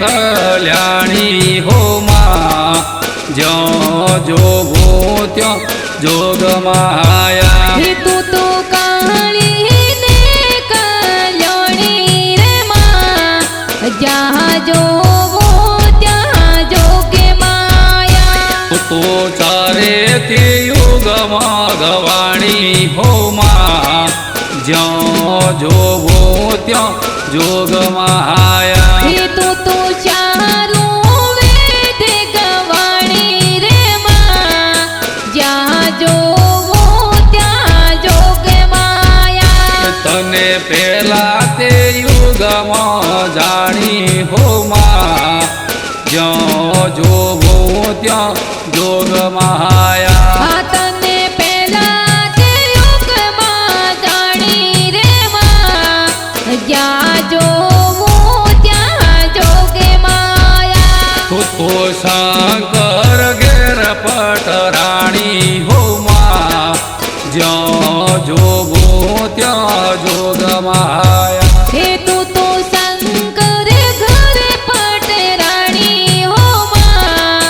કલ્યાણી હો જો જોગો ત્યાં જોગ માયા. તું તો કાળી ને કલ્યાણી રે માં. જ્યાં ત્યાં જોગે માયા. તો ચારે તે યુગમાં ગવાણી હો માં. જ્યાં જોગો ત્યાં જોગ માયા હે તું તો ચારું વેદ ગવાણી રે માં. જ્યાં જોવો ત્યાં જોગે માયા. તને પેલા તે યુગમાં જાણી હો માં. જ્યાં જોગો ત્યાં જોગ માયા શંકર ઘેર પટરાણી હો માં જ્યાં જોગો ત્યાં જોગ માયા. હે તું તો શંકર ઘરે પટરાણી હો માં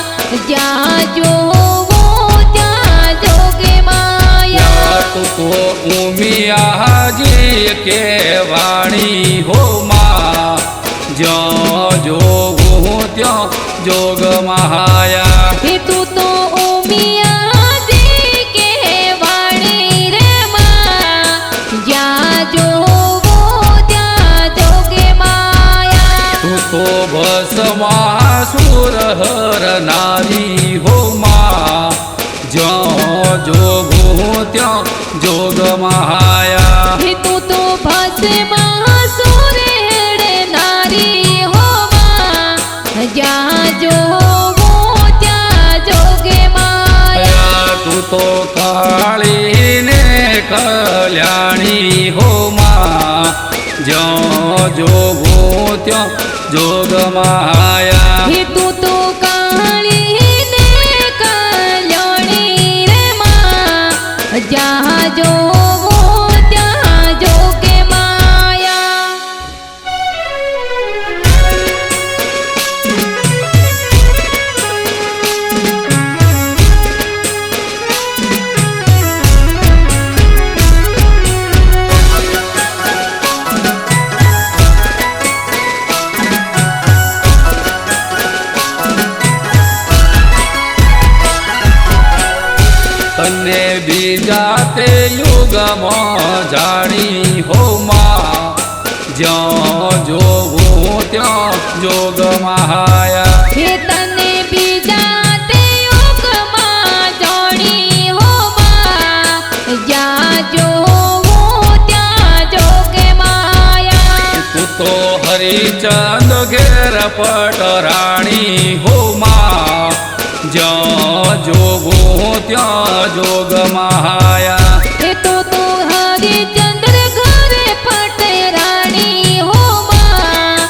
જ્યાં જોવું ત્યાં જોગે માયા. તો તો ઉમિયાજી કે વાણી હો માં જ્યાં જોગો ત્યાં જોગ માયા હે તું તો ઉમિયાજી કે વાણી રે માં જ્યાં જોવો ત્યાં જોગે માયા તું તો ભસમાસુર હર નારી હો માં જ્યાં જોગો ત્યાં જોગ ત્યાં તને બીજા તે યુગમાં જાણી હોમાં જ્યાં જોવું ત્યાં જોગ બીજા તે હરિચંદ ઘેર પટરાણી હો માં. જોગો ત્યાં જોગ માયા એ તો તો હરિચંદ્ર ઘરે પટરાણી હો માં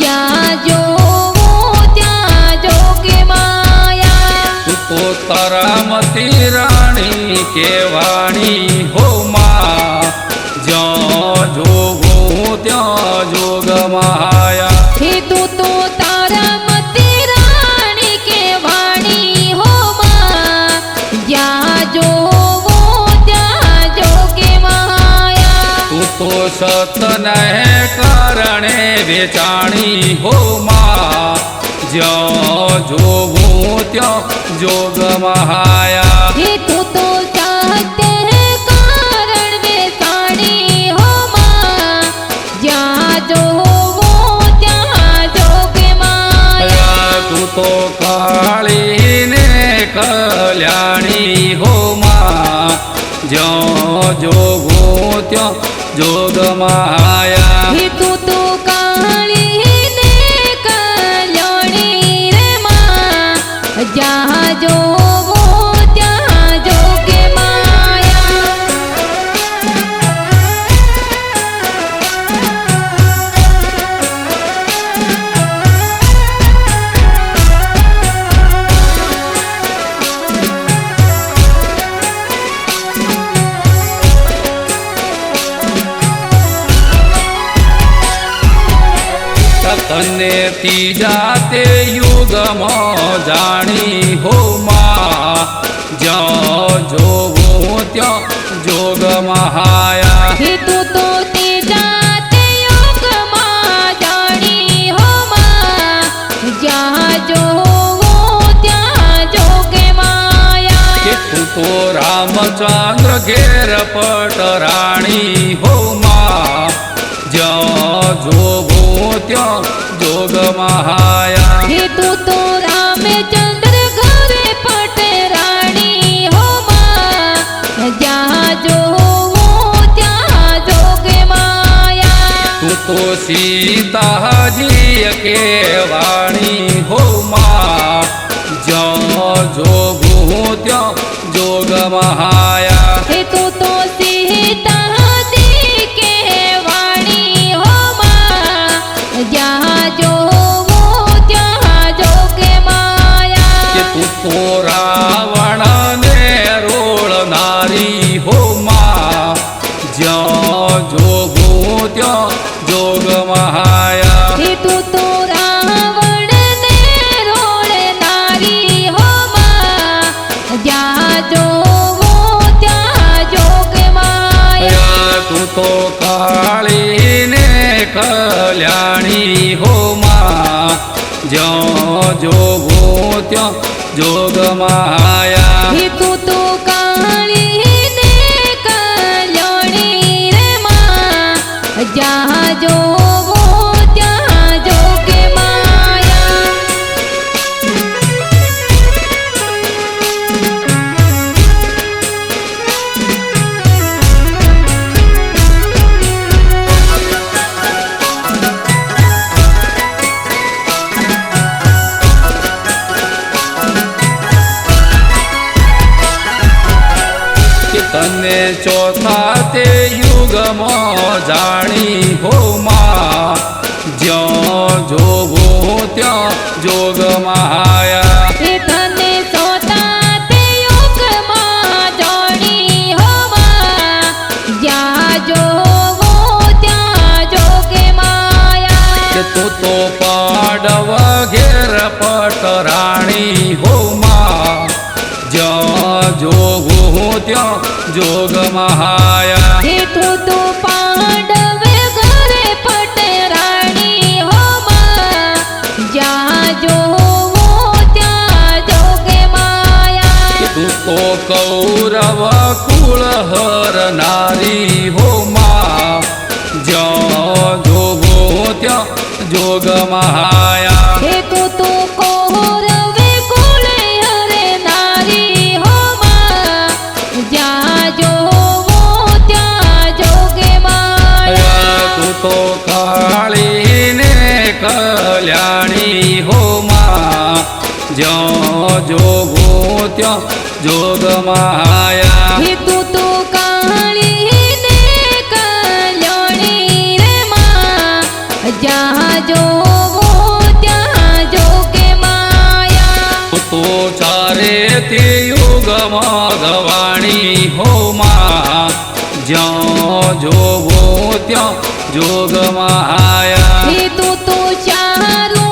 જ્યાં જોવો ત્યાં જોગે માયા તું તો તારામતી રાણી કેવાણી હો માં જ્યાં જોગો ત્યાં જોગ માયા સતને કારણે વેચાણી હો માં. જ્યાં જોગો ત્યાં જોગ હે તું તો ચાહતે કારણ વેસાણી હો માં. જ્યાં જોવો ત્યાં જોગે માયા. તું તો કાળી ને કલ્યાણી હો મા. જ્યાં ત્યાં જોગ માયા તને ત્રીજા તે યુગમાં જાણી હો માં. જ્યાં જોવું ત્યાં જોગ મહાયા. તું તો તે જાતે યોગમાં જાણી હો માં. જ્યાં જોવો ત્યાં જોગે કે તું તો રામચંદ્ર ઘેર પટરાણી હો માં. જ્યાં જોવું ત્યાં જોગ મહાયા. હે તું તો રામચંદ્ર ઘરે પટરાણી હો માં. જ્યાં જોવો ત્યાં જોગે માયા. તું તો સીતાજી કે વાણી હો માં. જ્યાં જોગું ત્યાં જોગ મહાયા. માયા તું તો રાવણ ને રોળનારી હો માં. જ્યાં જોગું ત્યાં જોગ મહાયા. તું તો રાવણને રોળનારી હો જ્યાં ત્યાં જોગે માયા. તું તો કાળીને કલ્યાણી હો માં. જ્યાં જોગું ત્યાં જોગ તને ચોથા તે યુગમાં જાણી હો માં જ્યાં જોગો ત્યાં જોગ મહાયા તે તું તો પાડવ ઘેર પટરાણી હો માં જ્યાં જોગું ત્યાં જોગ મહાયા હે તું પાંડવે ઘરે પટરાણી હો માં જ્યાં જોવો ત્યાં જોગે માયા તું તો કૌરવ કુળ હર નારી હોમાં જ્યાં જોગો ત્યાં જોગ મહાયા કાળીને કલ્યાણી હોમાં જ્યાં જોગો ત્યાં જોગ માયા. હે તું તો કાળીને કલ્યાણી રે માં. જ્યાં જોવો ત્યાં જોગે માયા. તો ચારે તે યુગમાં ગવાણી હો માં. જ્યાં જોગો ત્યાં જોગ મહાયા. હે તું તો ચારું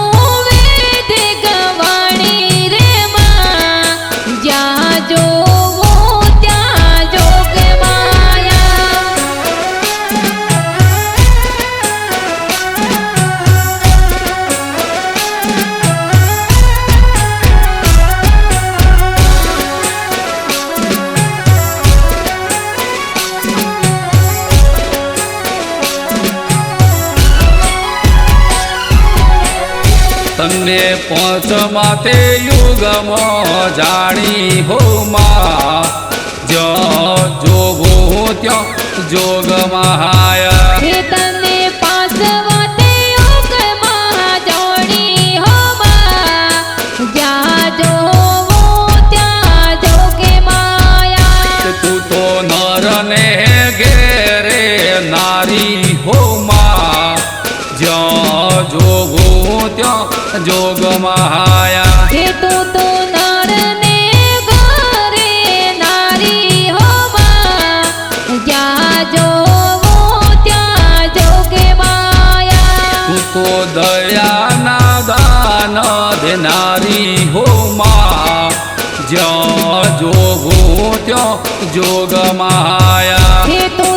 પાંચમા તે યુગમાં જાણી હો માં. જ્યાં જોગો ત્યાં જોગ મહાયા. જોગ મહાયા હે તો તો નરને કરે નારી હોવા જ્યાં જોવો ત્યાં જોગે માયા. તું તો દયાના હો જ્યાં જોગો ત્યાં જોગ મહાયા હે તો